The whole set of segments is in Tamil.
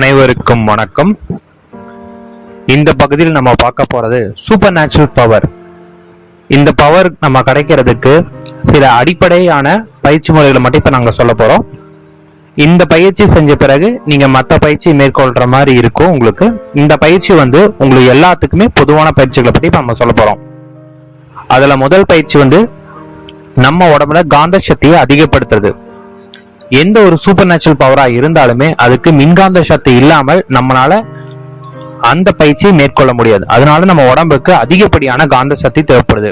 அனைவருக்கும் வணக்கம். இந்த பகுதியில் நம்ம பார்க்க போறது சூப்பர் நேச்சுரல் பவர் இந்த பவர் நம்ம கிடைக்கிறதுக்கு சில அடிப்படையான பயிற்சி முறைகளை மட்டும் இப்ப நாங்க சொல்ல போறோம். இந்த பயிற்சி செஞ்ச பிறகு நீங்க மற்ற பயிற்சி மேற்கொள்ற மாதிரி இருக்கும் உங்களுக்கு. இந்த பயிற்சி வந்து உங்களுக்கு எல்லாத்துக்குமே பொதுவான பயிற்சிகளை பத்தி நம்ம சொல்ல போறோம். அதுல முதல் பயிற்சி வந்து நம்ம உடம்புல காந்த சக்தியை அதிகப்படுத்துறது. எந்த ஒரு சூப்பர் நேச்சுரல் பவரா இருந்தாலுமே அதுக்கு மின்காந்த சக்தி இல்லாமல் நம்மளால அந்த பயிற்சியை மேற்கொள்ள முடியாது. அதனால நம்ம உடம்புக்கு அதிகப்படியான காந்த சக்தி தேவைப்படுது.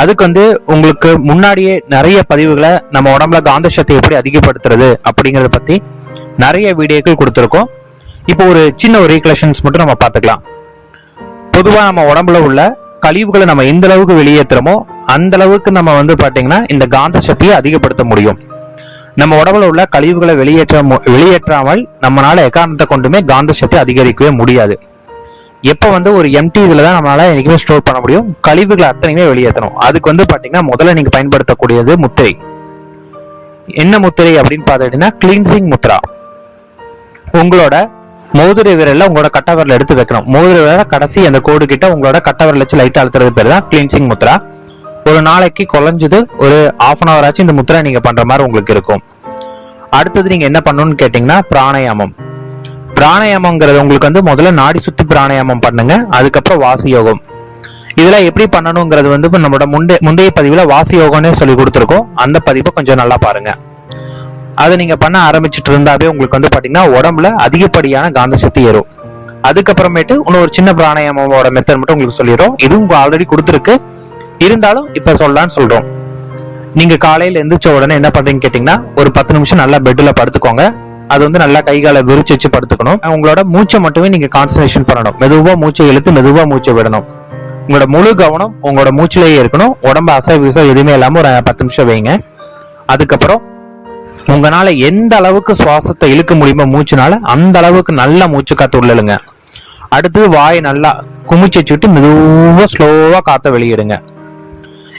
அதுக்கு வந்து உங்களுக்கு முன்னாடியே நிறைய பதிவுகளை நம்ம உடம்புல காந்த சக்தி எப்படி அதிகப்படுத்துறது அப்படிங்கறத பத்தி நிறைய வீடியோக்கள் கொடுத்துருக்கோம். இப்போ ஒரு சின்ன ஒரு ரீகலெக்ஷன்ஸ் மட்டும் நம்ம பார்த்துக்கலாம். பொதுவா நம்ம உடம்புல உள்ள கழிவுகளை நம்ம எந்த அளவுக்கு வெளியேற்றுறோமோ அந்த அளவுக்கு நம்ம வந்து பாத்தீங்கன்னா இந்த காந்த சக்தியை அதிகப்படுத்த முடியும். நம்ம உடம்புல உள்ள கழிவுகளை வெளியேற்ற மு- வெளியேற்றாமல் நம்மளால எக்காரணத்தை கொண்டுமே காந்த சக்தி அதிகரிக்கவே முடியாது. எப்போ வந்து ஒரு எம்டி இதில் தான் நம்மளால என்றைக்குமே ஸ்டோர் பண்ண முடியும்? கழிவுகளை அத்தனையுமே வெளியேற்றணும். அதுக்கு வந்து பாத்தீங்கன்னா முதல்ல நீங்க பயன்படுத்தக்கூடியது முத்திரை. என்ன முத்திரை அப்படின்னு பார்த்துட்டீங்கன்னா கிளீன்சிங் முத்ரா உங்களோட மோதிர விரல்ல உங்களோட கட்ட எடுத்து வைக்கணும். மோதிர விரல கடைசி அந்த கோடு கிட்ட உங்களோட கட்ட விரல் வச்சு லைட் அழுத்துறது பேர் தான் கிளீன்சிங் முத்ரா ஒரு நாளைக்கு குறைஞ்சது ஒரு ஆஃப் அன் ஹவர் ஆச்சு இந்த முத்திரை நீங்க பண்ற மாதிரி உங்களுக்கு இருக்கும். அடுத்தது நீங்க என்ன பண்ணணும்னு கேட்டீங்கன்னா பிராணாயாமம். பிராணாயாமங்கிறது உங்களுக்கு வந்து முதல்ல நாடி சுத்தி பிராணாயாமம் பண்ணுங்க அதுக்கப்புறம் வாசி யோகம் இதெல்லாம் எப்படி பண்ணணுங்கிறது வந்து இப்போ நம்மளோட முந்தைய முந்தைய பதிவுல வாசி யோகம்னே சொல்லி கொடுத்துருக்கோம். அந்த பதிவை கொஞ்சம் நல்லா பாருங்க. அதை நீங்க பண்ண ஆரம்பிச்சிட்டு இருந்தாவே உங்களுக்கு வந்து பாத்தீங்கன்னா உடம்புல அதிகப்படியான காந்த சக்தி ஏறும். அதுக்கப்புறமேட்டு இன்னும் ஒரு சின்ன பிராணாயாமோட மெத்தட் மட்டும் உங்களுக்கு சொல்லிடுறோம். இதுவும் ஆல்ரெடி கொடுத்துருக்கு. இருந்தாலும் இப்ப சொல்லலாம்னு சொல்றோம். நீங்க காலையில எந்திரிச்ச உடனே என்ன பண்றீங்கன்னு கேட்டீங்கன்னா ஒரு பத்து நிமிஷம் நல்லா பெட்ல படுத்துக்கோங்க. அது வந்து நல்லா கை காலை விரிச்சு வச்சு படுத்துக்கணும். உங்களோட மூச்சை மட்டுமே நீங்க கான்சன்ட்ரேஷன் பண்ணணும். மெதுவா மூச்சை இழுத்து மெதுவா மூச்சை விடணும். உங்களோட முழு கவனம் உங்களோட மூச்சிலேயே இருக்கணும். உடம்பு அசை எதுவுமே இல்லாம ஒரு பத்து நிமிஷம் வைங்க. அதுக்கப்புறம் உங்களால எந்த அளவுக்கு சுவாசத்தை இழுக்க முடியுமோ மூச்சுனால அந்த அளவுக்கு நல்ல மூச்சு காத்து உள்ளலுங்க அடுத்து வாயை நல்லா குமிச்சு வச்சுட்டு மெதுவா ஸ்லோவா காத்த வெளியிடுங்க.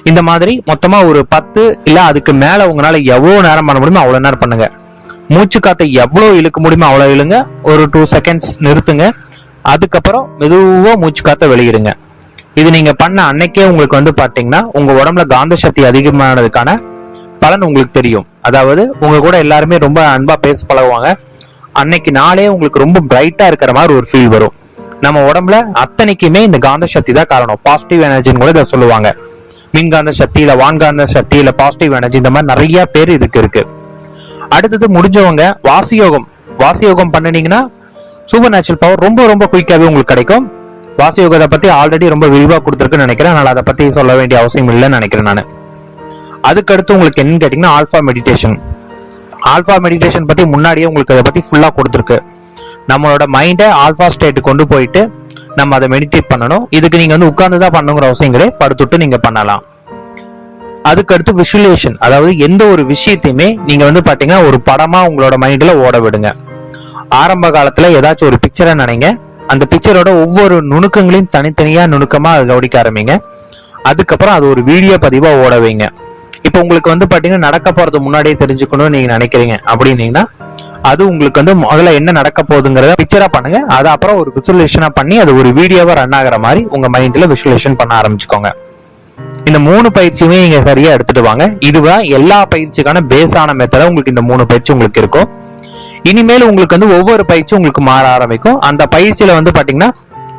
இந்த மாதிரி மொத்தமா ஒரு பத்து இல்ல அதுக்கு மேல உங்களால எவ்வளவு நேரம் பண்ண முடியுமோ அவ்வளவு நேரம் பண்ணுங்க. மூச்சு காத்தை எவ்வளவு இழுக்க முடியுமோ அவ்வளவு இழுங்க. ஒரு டூ செகண்ட்ஸ் நிறுத்துங்க. அதுக்கப்புறம் மெதுவா மூச்சு காத்த வெளியிடுங்க. இது நீங்க பண்ண அன்னைக்கே உங்களுக்கு வந்து பாத்தீங்கன்னா உங்க உடம்புல காந்த சக்தி அதிகமானதுக்கான பலன் உங்களுக்கு தெரியும். அதாவது உங்க கூட எல்லாருமே ரொம்ப அன்பா பேச பழகுவாங்க. அன்னைக்கு நாளே உங்களுக்கு ரொம்ப பிரைட்டா இருக்கிற மாதிரி ஒரு ஃபீல் வரும். நம்ம உடம்புல அத்தனைக்குமே இந்த காந்த சக்தி தான் காரணம். பாசிட்டிவ் எனர்ஜின்னு கூட இதை சொல்லுவாங்க. மின்காந்த சக்தி வான்காந்த சக்தியில பாசிட்டிவ் எனர்ஜி இந்த மாதிரி நிறைய பேர் இதுக்கு இருக்கு. அடுத்தது முடிஞ்சவங்க வாசியோகம். வாசியோகம் பண்ணினீங்கன்னா சூப்பர் நேச்சுரல் பவர் ரொம்ப ரொம்ப குயிக்காவே உங்களுக்கு கிடைக்கும். வாசியோகத்தை பத்தி ஆல்ரெடி ரொம்ப விரிவா கொடுத்துருக்குன்னு நினைக்கிறேன். அதனால அதை பத்தி சொல்ல வேண்டிய அவசியம் இல்லைன்னு நினைக்கிறேன் நான். அதுக்கடுத்து உங்களுக்கு என்னன்னு கேட்டீங்கன்னா ஆல்ஃபா மெடிடேஷன் ஆல்ஃபா மெடிடேஷன் பத்தி முன்னாடியே உங்களுக்கு அதை பத்தி ஃபுல்லா கொடுத்துருக்கு. நம்மளோட மைண்டை ஆல்ஃபா ஸ்டேட் கொண்டு போயிட்டு நம்ம அதை மெடிடேட் பண்ணணும். இதுக்கு நீங்க வந்து உட்கார்ந்து தான் பண்ணுங்கிற அவசியம் கிடையாது படுத்துட்டு நீங்க பண்ணலாம். அதுக்கடுத்து விஷுவலேஷன் அதாவது எந்த ஒரு விஷயத்தையுமே நீங்க வந்து பாத்தீங்கன்னா ஒரு படமா உங்களோட மைண்ட்ல ஓட விடுங்க. ஆரம்ப காலத்துல ஏதாச்சும் ஒரு பிக்சரை நினைங்க. அந்த பிக்சரோட ஒவ்வொரு நுணுக்கங்களையும் தனித்தனியா நுணுக்கமா அதை கவனிக்க ஆரம்பிங்க. அதுக்கப்புறம் அது ஒரு வீடியோ பதிவா ஓட வைங்க. இப்போ உங்களுக்கு வந்து பாத்தீங்கன்னா நடக்க போறது முன்னாடியே தெரிஞ்சுக்கணும்னு நீங்க நினைக்கிறீங்க. அப்படின்னீங்கன்னா அது உங்களுக்கு வந்து முதல்ல என்ன நடக்க போகுதுங்கிறத பிக்சரா பண்ணுங்க. அது அப்புறம் ஒரு விசுவலேஷனா பண்ணி அது ஒரு வீடியோவா ரன் ஆகிற மாதிரி உங்க மைண்ட்ல விசுவலேஷன் பண்ண ஆரம்பிச்சுக்கோங்க. இந்த மூணு பயிற்சியுமே நீங்க சரியா எடுத்துட்டு வாங்க. இதுதான் எல்லா பயிற்சிக்கான பேஸான மெத்தட உங்களுக்கு இந்த மூணு பயிற்சி உங்களுக்கு இருக்கும். இனிமேல் உங்களுக்கு வந்து ஒவ்வொரு பயிற்சியும் உங்களுக்கு மாற ஆரம்பிக்கும். அந்த பயிற்சியில வந்து பாத்தீங்கன்னா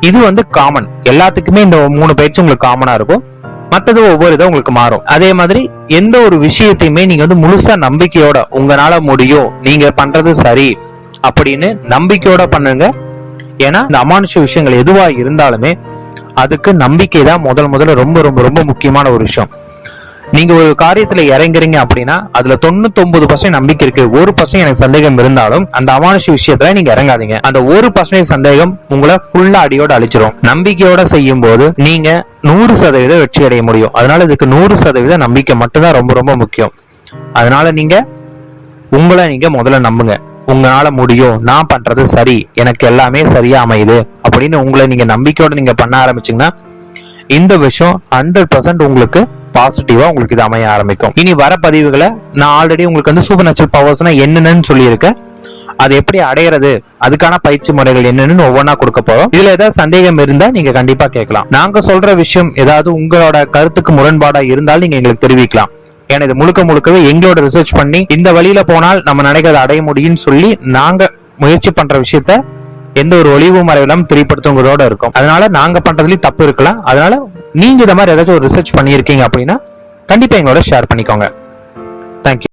இது வந்து காமன் எல்லாத்துக்குமே இந்த மூணு பயிற்சி உங்களுக்கு காமனா இருக்கும். மத்தது ஒவ்வொரு இதை உங்களுக்கு மாறும். அதே மாதிரி எந்த ஒரு விஷயத்தையுமே நீங்க வந்து முழுசா நம்பிக்கையோட உங்களால முடியும். நீங்க பண்றது சரி அப்படின்னு நம்பிக்கையோட பண்ணுங்க. ஏன்னா இந்த அமானுஷ விஷயங்கள் எதுவா இருந்தாலுமே அதுக்கு நம்பிக்கை தான் முதல் முதல்ல ரொம்ப ரொம்ப ரொம்ப முக்கியமான ஒரு விஷயம். நீங்க ஒரு காரியத்துல இறங்குறீங்க அப்படின்னா அதுல தொண்ணூத்தொன்பது பர்சன்ட் நம்பிக்கை இருக்கு. ஒரு பர்சன்ட் எனக்கு சந்தேகம் இருந்தாலும் அந்த அமானுஷ விஷயத்துல நீங்க இறங்காதீங்க. அந்த ஒரு பர்சன்டேஜ் சந்தேகம் உங்களை ஃபுல்லா அடியோட அழிச்சிரும். நம்பிக்கையோட செய்யும் போது நீங்க நூறு சதவீதம் வெற்றி அடைய முடியும். அதனால இதுக்கு நூறு சதவீத நம்பிக்கை மட்டும்தான் ரொம்ப ரொம்ப முக்கியம். அதனால நீங்க உங்களை நீங்க முதல்ல நம்புங்க. உங்களால முடியும். நான் பண்றது சரி. எனக்கு எல்லாமே சரியா அமையுது. அப்படின்னு உங்களை நீங்க நம்பிக்கையோட நீங்க பண்ண ஆரம்பிச்சீங்கன்னா இந்த விஷயம் ஹண்ட்ரட் பர்சன்ட் உங்களுக்கு பாசிட்டிவா உங்களுக்கு இது அமைய ஆரம்பிக்கும். இனி வர பதிவுகளை நான் ஆல்ரெடி உங்களுக்கு வந்து சூப்பர் நேச்சுரல் பவர்ஸ்னா என்னென்னு சொல்லியிருக்கேன். அது எப்படி அடையிறது? அதுக்கான பயிற்சி முறைகள் என்னன்னு ஒவ்வொன்றா கொடுக்க போறோம். இதுல ஏதாவது சந்தேகம் இருந்தா நீங்க கண்டிப்பா கேட்கலாம். நாங்க சொல்ற விஷயம் ஏதாவது உங்களோட கருத்துக்கு முரண்பாடா இருந்தால் நீங்க எங்களுக்கு தெரிவிக்கலாம். ஏன்னா இது முழுக்க முழுக்கவே எங்களோட ரிசர்ச் பண்ணி இந்த வழியில போனால் நம்ம நினைக்கிறத அடைய முடியும்னு சொல்லி நாங்க முயற்சி பண்ற விஷயத்த எந்த ஒரு ஒளிவு மறைவிலும் திரிப்படுத்துவங்களோட இருக்கும். அதனால நாங்க பண்றதுலயும் தப்பு இருக்கலாம். அதனால நீங்க இந்த மாதிரி ஏதாச்சும் ஒரு ரிசர்ச் பண்ணியிருக்கீங்க அப்படின்னா கண்டிப்பா எங்களோட ஷேர் பண்ணிக்கோங்க. தேங்க்யூ